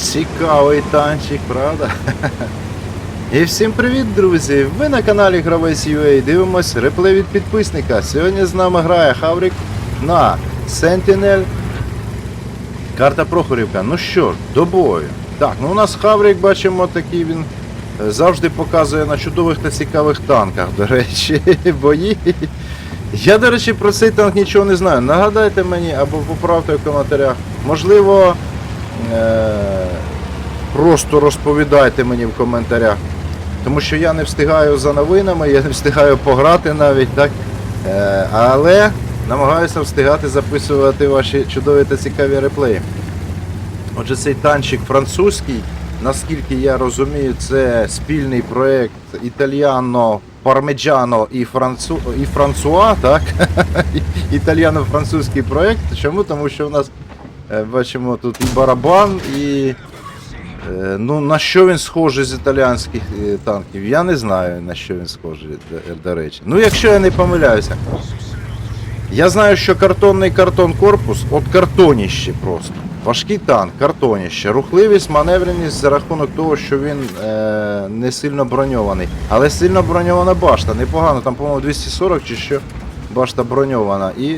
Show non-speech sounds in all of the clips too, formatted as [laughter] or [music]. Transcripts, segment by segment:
Цікавий танчик, правда? І всім привіт, друзі! Ви на каналі Гравець UA дивимось реплей від підписника. Сьогодні з нами грає Хаврик на Sentinel. Карта Прохорівка. Ну що ж, до бою. Так, ну у нас Хаврик, бачимо, такий він е, завжди показує на чудових та цікавих танках. До речі, [laughs] бої. Я, до речі, про цей танк нічого не знаю. Нагадайте мені або поправте в коментарях. Можливо, просто розповідайте мені в коментарях. Тому що я не встигаю за новинами, я не встигаю пограти навіть, так? Е- але намагаюся встигати записувати ваші чудові та цікаві реплеї. Отже, цей танчик французький, наскільки я розумію, це спільний проєкт італіано Пармеджано і Францу... і Франсуа, так? [laughs] Італіано-французький проєкт. Чому? Тому що в нас е, бачимо тут і барабан, і. е, Ну, на що він схожий з італіянських е, танків? Я не знаю, на що він схожий, до речі. Ну, якщо я не помиляюся. Я знаю, що картонний картон корпус от картоніще просто. Важкий танк, картоніще, рухливість, маневреність за рахунок того, що він е, не сильно броньований. Але сильно броньована башта, непогано, там, по-моєму, 240 чи що башта броньована. І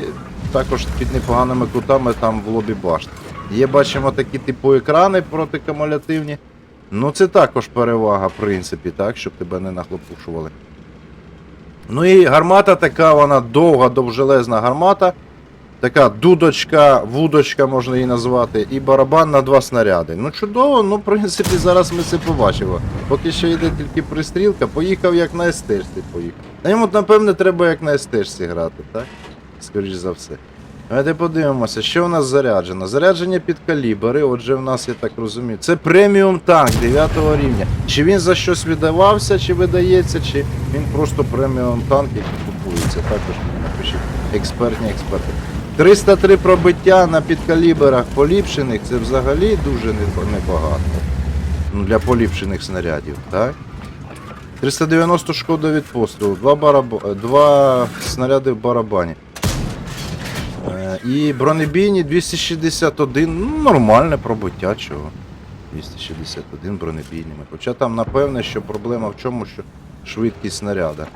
також під непоганими кутами там в лобі башт. Є, бачимо, такі типу екрани протикумулятивні. Ну це також перевага, в принципі, так, щоб тебе не нахлопушували. Ну і гармата така, вона довга, довжелезна гармата. Така дудочка, вудочка можна її назвати, і барабан на два снаряди. Ну чудово, ну в принципі зараз ми це побачимо. Поки що йде тільки пристрілка, поїхав як на естежці поїхав. На йому, напевне, треба як на естежці грати, так? Скоріш за все. Давайте подивимося, що у нас заряджено. Зарядження під калібри, отже, в нас, я так розумію, це преміум танк 9 рівня. Чи він за щось видавався, чи видається, чи він просто преміум танк, який купується. Також мені напишіть експертні експерти. 303 пробиття на підкаліберах поліпшених це взагалі дуже не- небагато. Ну, для поліпшених снарядів, так? 390 шкода від пострілу, два, бараб... два снаряди в барабані. І бронебійні 261, ну нормальне пробиття чого. 261 бронебійними. Хоча там напевне, що проблема в чому, що швидкість снаряда.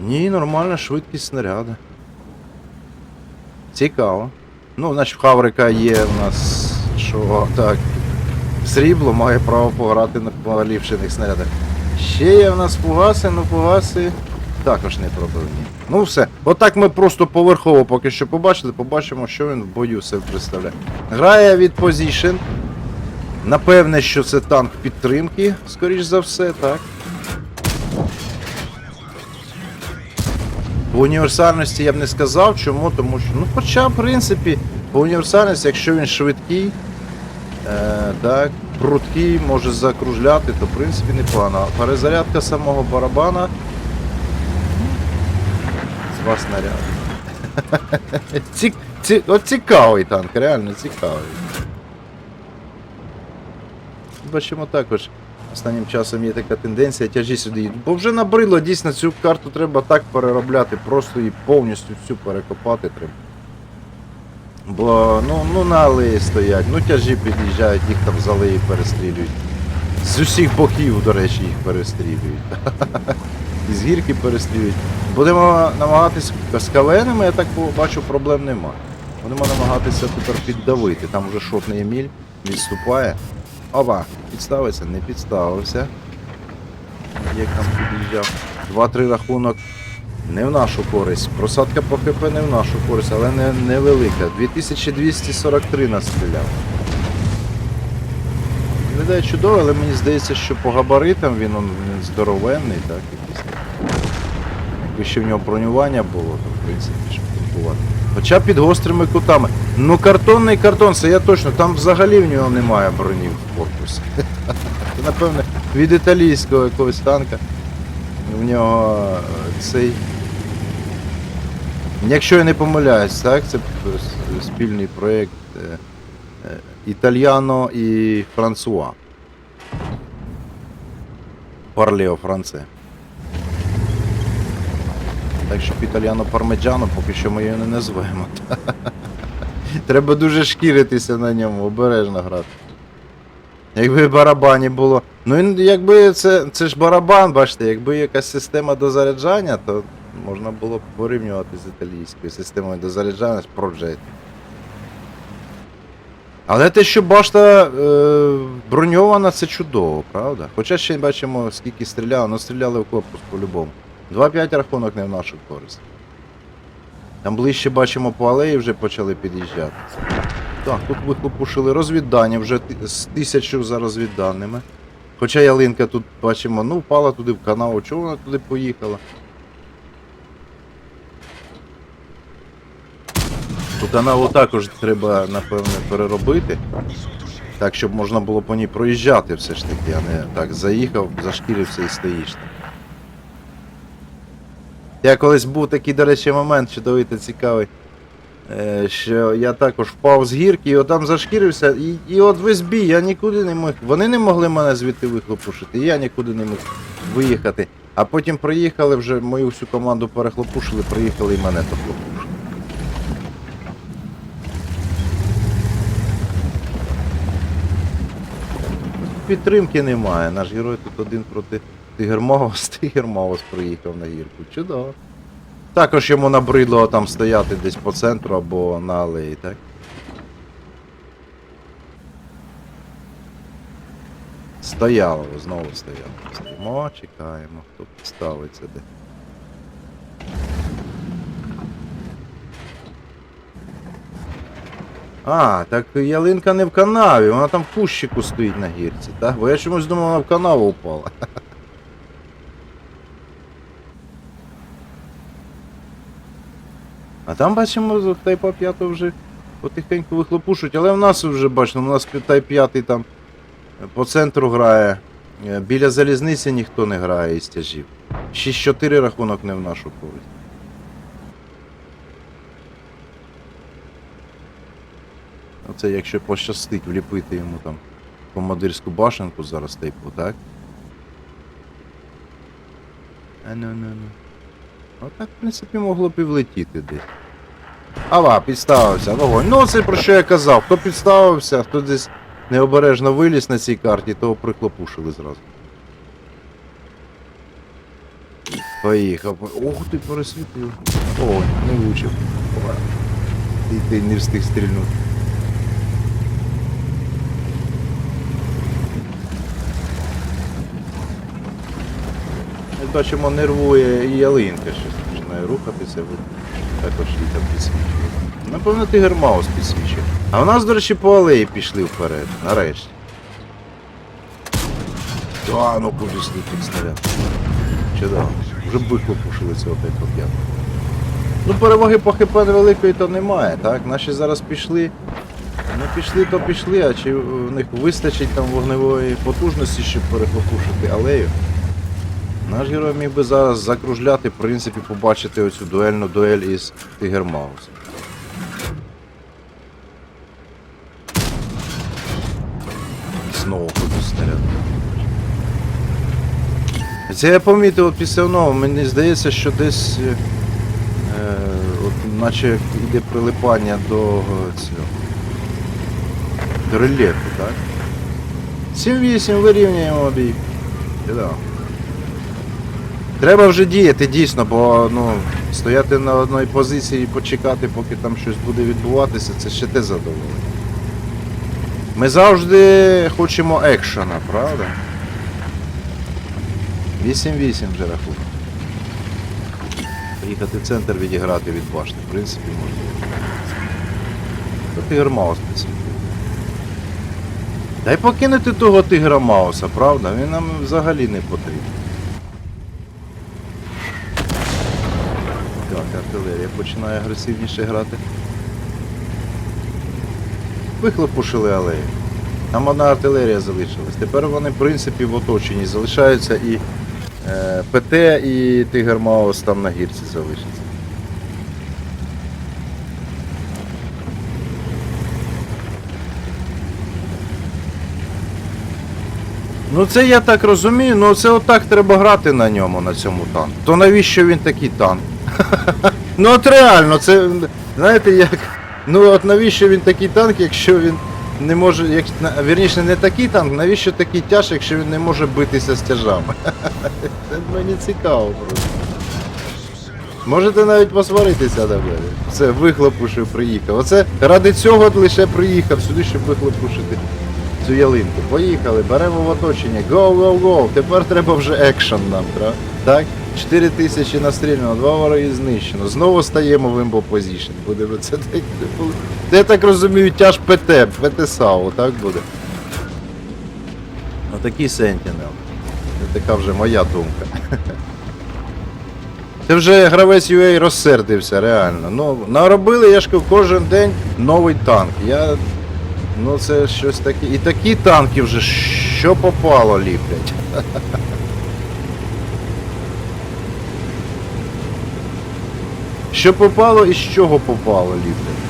Ні, нормальна швидкість снаряда. Цікаво. Ну, значить, Хаврика є у нас що так. Срібло має право пограти на поліпшених снарядах. Ще є в нас фугаси, ну фугаси також не пробивні. Ну все. Отак ми просто поверхово поки що побачили, побачимо, що він в бою себе представляє. Грає від Position. Напевне, що це танк підтримки, скоріш за все, так. По універсальності я б не сказав, чому, тому що, ну, хоча, в принципі, по універсальності, якщо він швидкий, е, так, пруткий, може закружляти, то в принципі непогано. Перезарядка самого барабана. Два снаряди. Ці, ці, от цікавий танк, реально цікавий. Бачимо також. Останнім часом є така тенденція тяжі сюди. їдуть. Бо вже набридло, дійсно цю карту треба так переробляти, просто її повністю всю перекопати треба. Бо ну, ну на алеї стоять, ну тяжі під'їжджають, їх там з алеї перестрілюють. З усіх боків, до речі, їх перестрілюють. [laughs] І з гірки перестрілюють. Будемо намагатися з кавенами, я так бачу, проблем нема. Будемо намагатися тепер піддавити. Там вже шотний Еміль відступає. Опа, підставиться, не підставився. Як там під'їжджав. 2-3 рахунок. Не в нашу користь. Просадка по ХП не в нашу користь, але не невелика. 2243 настріляв. Виглядає чудово, але мені здається, що по габаритам він, він здоровенний, так, якийсь. Якби ще в нього бронювання було, то в принципі, щоб купувати. Хоча під гострими кутами. Ну картонний картон, це я точно, там взагалі в нього немає броні в корпусі. [laughs] Напевне, від італійського якогось танка. В нього е, цей. Якщо я не помиляюсь, так, це спільний проєкт е, е, Італьяно і Франсуа. Парлео Франце. Так що італіано пармеджано поки що ми його не назвемо. [laughs] Треба дуже шкіритися на ньому, обережно грати. Якби барабані було. Ну якби це, це ж барабан, бачите, якби якась система дозаряджання, то можна було б порівнювати з італійською системою дозаряджання з Project. Але те, що башта е, броньована, це чудово, правда? Хоча ще бачимо, скільки стріляли, ну стріляли в корпус по-любому. 2-5 рахунок не в нашу користь. Там ближче бачимо по алеї вже почали під'їжджати. Так, тут вихлопушили розвіддання, вже з тисячу за розвідданими. Хоча ялинка тут бачимо, ну впала туди в канаву, чого вона туди поїхала? Ту канаву також треба, напевне, переробити. Так, щоб можна було по ній проїжджати все ж таки, а не так заїхав, зашкірився і стоїш там. Я колись був такий, до речі, момент чудовий та цікавий. е, Що я також впав з гірки і отам зашкірився, і, і от весь бій я нікуди не мог. Вони не могли мене звідти вихлопушити, і я нікуди не міг виїхати. А потім приїхали, вже мою всю команду перехлопушили, приїхали і мене дохлопушили. Підтримки немає. Наш герой тут один проти Тигермаус. [laughs] Тигермаус приїхав на гірку. Чудово. Також йому набридло там стояти десь по центру або на алеї, так? Стояло, знову стояло. Стоїмо, чекаємо, хто підставиться де. А, так ялинка не в канаві, вона там в кущику стоїть на гірці, так? Бо я чомусь думав, вона в канаву впала. [laughs] А там бачимо, Тайпа 5 вже потихеньку вихлопушують, але в нас вже бачимо, у нас Тайп 5 там по центру грає. Е, Біля залізниці ніхто не грає із тяжів. 6-4 рахунок не в нашу користь. Оце якщо пощастить вліпити йому там командирську башенку зараз типу, так? А ну ну ну. Отак, в принципі, могло б і влетіти десь. Ава, підставився, вогонь. Ну це про що я казав. Хто підставився, хто десь необережно виліз на цій карті, того приклопушили зразу. Поїхав. Ох ти пересвітив. О, не влучив. І ти не встиг стрільнути. Бачимо, нервує і ялинка щось починає рухатися, також її там підсвічує. Напевно, Тигр Маус підсвічує. А у нас, до речі, по алеї пішли вперед, нарешті. А, ну куди сліпить снаряд. Чудово. Вже бихло пушили цього тайпу 5. Ну, переваги по ХП невеликої то немає, так? Наші зараз пішли. Ну пішли, то пішли, а чи в них вистачить там вогневої потужності, щоб перехлопушити алею? Наш герой міг би зараз закружляти, в принципі, побачити оцю дуельну дуель із Тигермаусом. Знову ходу снаряд. Це я помітив от після нового, мені здається, що десь е, от, наче йде прилипання до е, цього. До рельєфу, так? 7-8 вирівнюємо бій. Чудово. Треба вже діяти дійсно, бо ну, стояти на одній позиції і почекати, поки там щось буде відбуватися, це ще те задоволення. Ми завжди хочемо екшена, правда? 8-8 вже рахунок. Приїхати в центр відіграти від башти, в принципі, можливо. То Тигр Маус. Дай покинути того Тигра Мауса, правда? Він нам взагалі не потрібен. Починає агресивніше грати. Вихлопушили алею. Там одна артилерія залишилась. Тепер вони, в принципі, в оточенні залишаються і е, ПТ, і Тигр Маус там на гірці залишаться. Ну це я так розумію, ну це отак треба грати на ньому, на цьому танку. То навіщо він такий танк? [laughs] Ну от реально, це. Знаєте як. Ну от навіщо він такий танк, якщо він не може, як, вірніше, не такий танк, навіщо такий тяж, якщо він не може битися з тяжами? [laughs] Це мені цікаво просто. Можете навіть посваритися на мене. Все, вихлопушив, приїхав. Оце ради цього лише приїхав сюди, щоб вихлопушити цю ялинку. Поїхали, беремо в оточення. Go, go. Тепер треба вже екшен нам, так? 4 тисячі настріляно, два вороги знищено. Знову стаємо в імбо позішн. Будемо це так. Я так розумію, тяж ПТ, ПТ САУ, так буде? Отакий Sentinel. Це така вже моя думка. Це вже гравець UA розсердився, реально. Ну, наробили, я ж кажу, кожен день новий танк. Я. Ну це щось таке. І такі танки вже що попало ліплять. Що попало і з чого попало ліплять.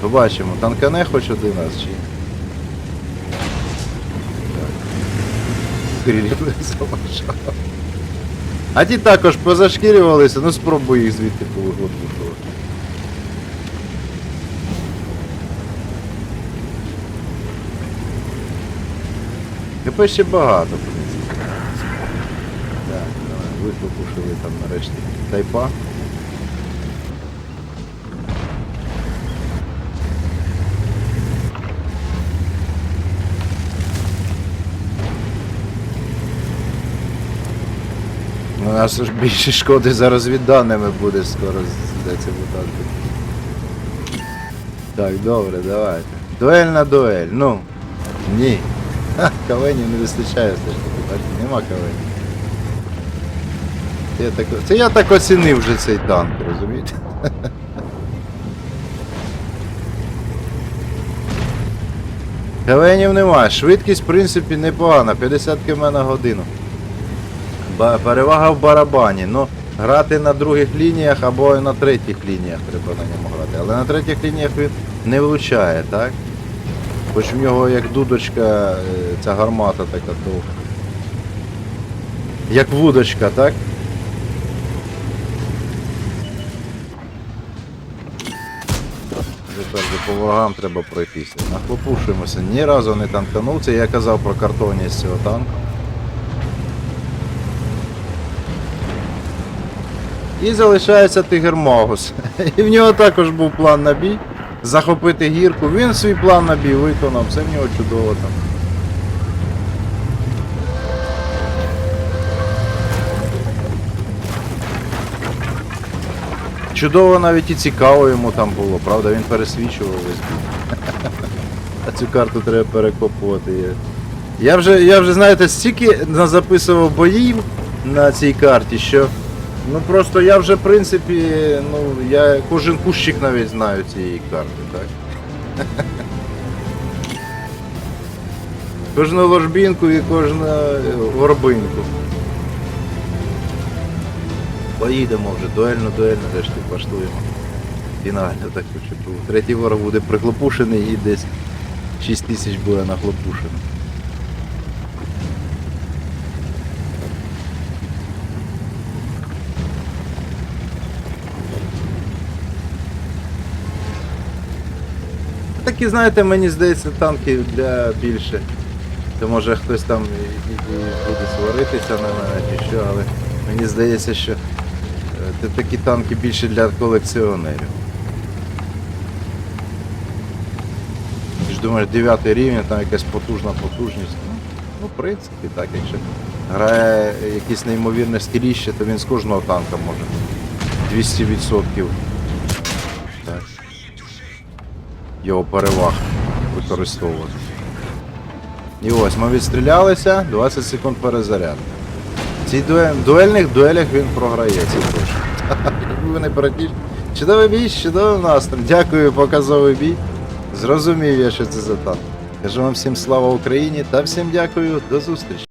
Побачимо, танкане хоч один раз чи. Так. Крилі. А ті також позашкірювалися, ну спробуй їх звідти повиглотувати. ГП ще багато, давай, вихлопушили там нарешті тайпа. У нас ж більше шкоди за розвідданими буде скоро здається витати. Так, добре, давайте. Дуель на дуель. Ну. Ні. Ха, кавенів не вистачає все ж таки, бачите, нема кавенів. Я так, це я так оцінив вже цей танк, розумієте? Кавенів немає. Швидкість, в принципі, непогана, 50 км на годину. Перевага в барабані. Ну, грати на других лініях або на третіх лініях треба на ньому грати. Але на третіх лініях він не влучає, так? Хоч в нього як дудочка, е, ця гармата така то. Як вудочка, так? Тепер же по ворогам треба пройтися. Нахлопушуємося. Ні разу не танканувся, я казав про картонність цього танку. І залишається Тигр Магус. [laughs] І в нього також був план на бій. Захопити гірку. Він свій план на бій виконав, все в нього чудово там. Чудово навіть і цікаво йому там було, правда, він пересвічував весь. [laughs] А цю карту треба перекопувати. Я вже, я вже знаєте, стільки записував боїв на цій карті, що ну просто я вже в принципі, ну я кожен кущик навіть знаю цієї карти, так? [laughs] Кожну ложбінку і кожну е, горбинку. Поїдемо вже, дуельно, дуельно решті поштуємо. Фінально так хочу. Третій ворог буде приклопушений і десь 6 тисяч буде нахлопушено. Такі, знаєте, мені здається, танки для більше. То може хтось там і, і, і буде сваритися на мене чи що, але мені здається, що це такі танки більше для колекціонерів. Ти ж думаєш, 9 рівень, там якась потужна потужність. Ну, ну, в принципі, так, якщо грає якесь неймовірне стиліще, то він з кожного танка може 200% так, його переваг використовувати. І ось ми відстрілялися, 20 секунд перезаряд. В цій дуель... дуельних дуелях він програє ці гроші. Ви не. Чудовий бій, чудовий настрій. Дякую, показовий бій. Зрозумів я, що це за танк. Кажу вам всім слава Україні та всім дякую, до зустрічі.